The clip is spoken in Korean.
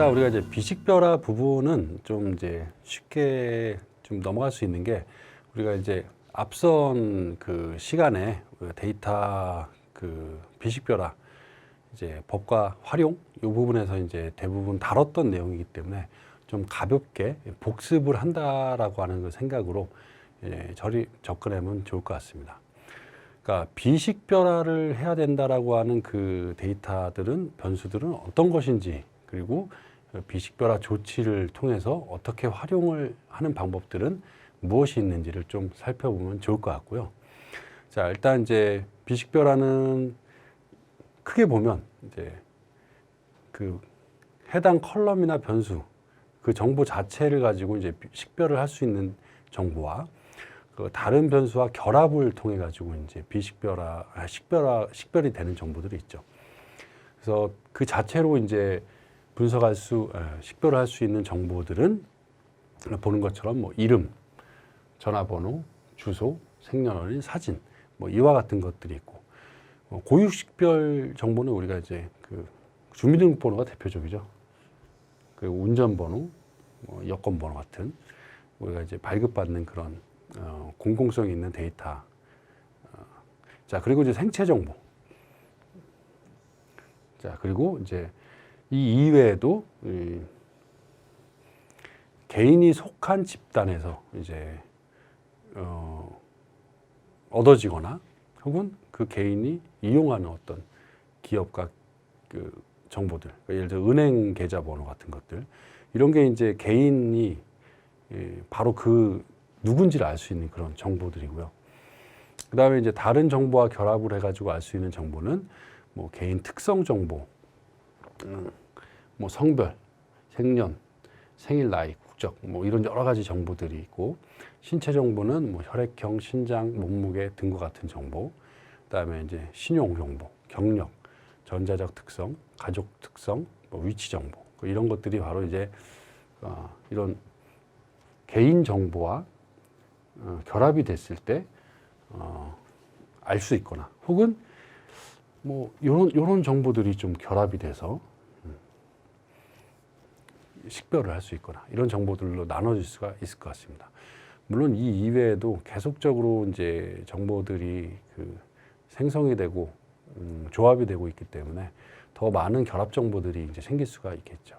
일단 우리가 이제 비식별화 부분은 좀 이제 쉽게 좀 넘어갈 수 있는 게 우리가 이제 앞선 그 시간에 데이터 그 비식별화 이제 법과 활용 이 부분에서 이제 대부분 다뤘던 내용이기 때문에 좀 가볍게 복습을 한다라고 하는 그 생각으로 예, 저리 접근하면 좋을 것 같습니다. 그러니까 비식별화를 해야 된다라고 하는 그 데이터들은 변수들은 어떤 것인지 그리고 비식별화 조치를 통해서 어떻게 활용을 하는 방법들은 무엇이 있는지를 좀 살펴보면 좋을 것 같고요. 자, 일단 이제 비식별화는 크게 보면 이제 그 해당 컬럼이나 변수 그 정보 자체를 가지고 이제 비- 식별을 할 수 있는 정보와 그 다른 변수와 결합을 통해 가지고 이제 비식별화, 아, 식별화, 식별이 되는 정보들이 있죠. 그래서 그 자체로 이제 분석할 수, 에, 식별을 할 수 있는 정보들은 보는 것처럼 뭐 이름, 전화번호, 주소, 생년월일, 사진, 뭐 이와 같은 것들이 있고 어, 고유식별 정보는 우리가 이제 그 주민등록번호가 대표적이죠. 그 운전번호, 뭐 여권번호 같은 우리가 이제 발급받는 그런 어, 공공성 있는 데이터. 어, 자 그리고 이제 생체 정보. 자 그리고 이제 이 이외에도 이 개인이 속한 집단에서 이제 어, 얻어지거나 혹은 그 개인이 이용하는 어떤 기업과 그 정보들, 그러니까 예를 들어 은행 계좌번호 같은 것들 이런 게 이제 개인이 예, 바로 그 누군지를 알 수 있는 그런 정보들이고요. 그 다음에 이제 다른 정보와 결합을 해가지고 알 수 있는 정보는 뭐 개인 특성 정보, 음, 뭐 성별, 생년, 생일, 나이, 국적, 뭐 이런 여러 가지 정보들이 있고 신체 정보는 뭐 혈액형, 신장, 몸무게 등과 같은 정보, 그다음에 이제 신용 정보, 경력, 전자적 특성, 가족 특성, 뭐 위치 정보 그 이런 것들이 바로 이제 어, 이런 개인 정보와 어, 결합이 됐을 때 어, 알 수 있거나 혹은 뭐 이런 이런 정보들이 좀 결합이 돼서 음, 식별을 할 수 있거나 이런 정보들로 나눠질 수가 있을 것 같습니다. 물론 이 이외에도 계속적으로 이제 정보들이 그 생성이 되고 음, 조합이 되고 있기 때문에 더 많은 결합 정보들이 이제 생길 수가 있겠죠.